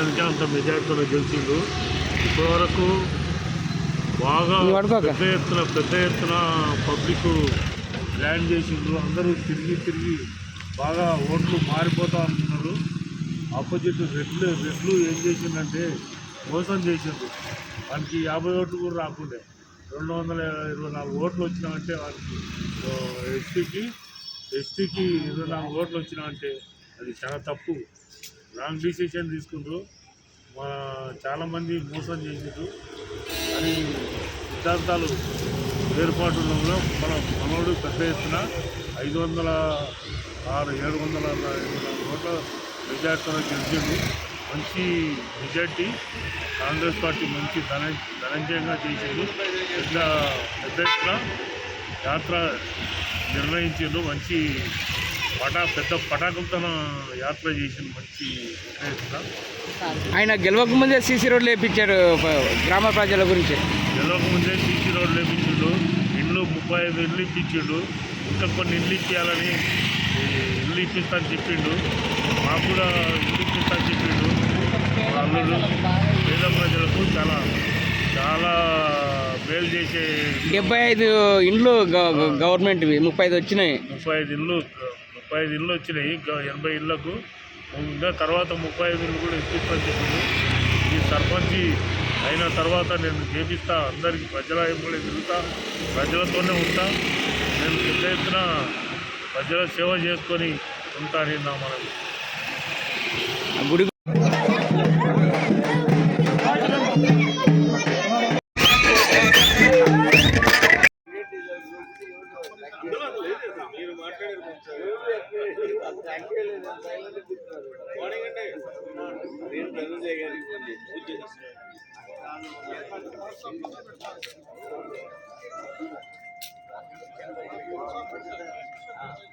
మెజార్టీతో గెలిచిండు ఇప్పటివరకు బాగా. పెద్ద ఎత్తున పెద్ద ఎత్తున పబ్లిక్ ల్యాండ్ చేసిండ్రు. అందరూ తిరిగి తిరిగి బాగా ఓట్లు మారిపోతా ఉంటున్నారు ఆపోజిట్ రెడ్లు రెడ్లు ఏం చేసిందంటే మోసం చేసిండ్రు. వానికి యాభై ఓట్లు కూడా రాకుండే. రెండు వందల ఇరవై నాలుగు ఓట్లు వచ్చినామంటే వానికి ఎస్టీకి ఎస్టీకి ఇరవై నాలుగు ఓట్లు వచ్చినామంటే అది చాలా తప్పు. రాంగ్ డిసిషన్ తీసుకుండ్రు. మా చాలామంది మోసం చేసిండ్రు. అని సిద్ధాంతాలు ఏర్పాటు మన మనోడు పెద్ద ఎత్తున ఐదు వందల ఆరు ఏడు వందల అరవై నాలుగు ఓట్ల మెజార్టీతో గెలిచిండు. మంచి మెజార్టీ కాంగ్రెస్ పార్టీ మంచి ధన ధనంజయంగా చేసిండు. పెద్ద పెద్ద ఎత్తున యాత్ర నిర్ణయించిండు మంచి పటా పెద్ద పటాకులతో యాత్ర చేసిండు మంచి ఆయన గెలవక ముందే సీసీ రోడ్లు వేయించారు ప- గ్రామ ప్రజల గురించి. గెలవక ముందే సీసీ రోడ్లు వేపించిండు ఇండ్లు ముప్పై ఐదు ఇండ్లు ఇప్పించిండు ఇంకా కొన్ని ఇండ్లు ఇప్పించాలని ఈ ఇల్లు ఇప్పిస్తాను చెప్పిండు. మాకు కూడా ఇల్లు ఇప్పిస్తాను చెప్పిండు. అల్లుడు పేద ప్రజలకు చాలా చాలా మేలు చేసే డెబ్బై ఐదు ఇండ్లు గవర్నమెంట్వి ముప్పై ఐదు వచ్చినాయి. ముప్పై ఐదు ఇల్లు ముప్పై ఐదు ఇల్లు వచ్చినాయి. ఎనభై ఇళ్ళకు. ఇంకా తర్వాత ముప్పై ఐదు ఇల్లు కూడా ఇప్పిస్తాను చెప్పిండు ఈ సర్పంచి అయిన తర్వాత నేను చేపిస్తా అందరికీ ప్రజల ఎంబడి తిరుగుతా ప్రజలతోనే ఉంటా. నేను పెద్ద ఎత్తున ప్రజల సేవ చేసుకొని ఉంటాను నా మనకి ఆ గుడి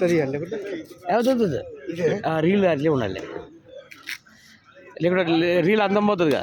ಸರಿ ಅಲ್ಲ అవుతుంది రీల్ అట్లే ఉండాలి లేకుంటే రీల్ అందం పోతుందిగా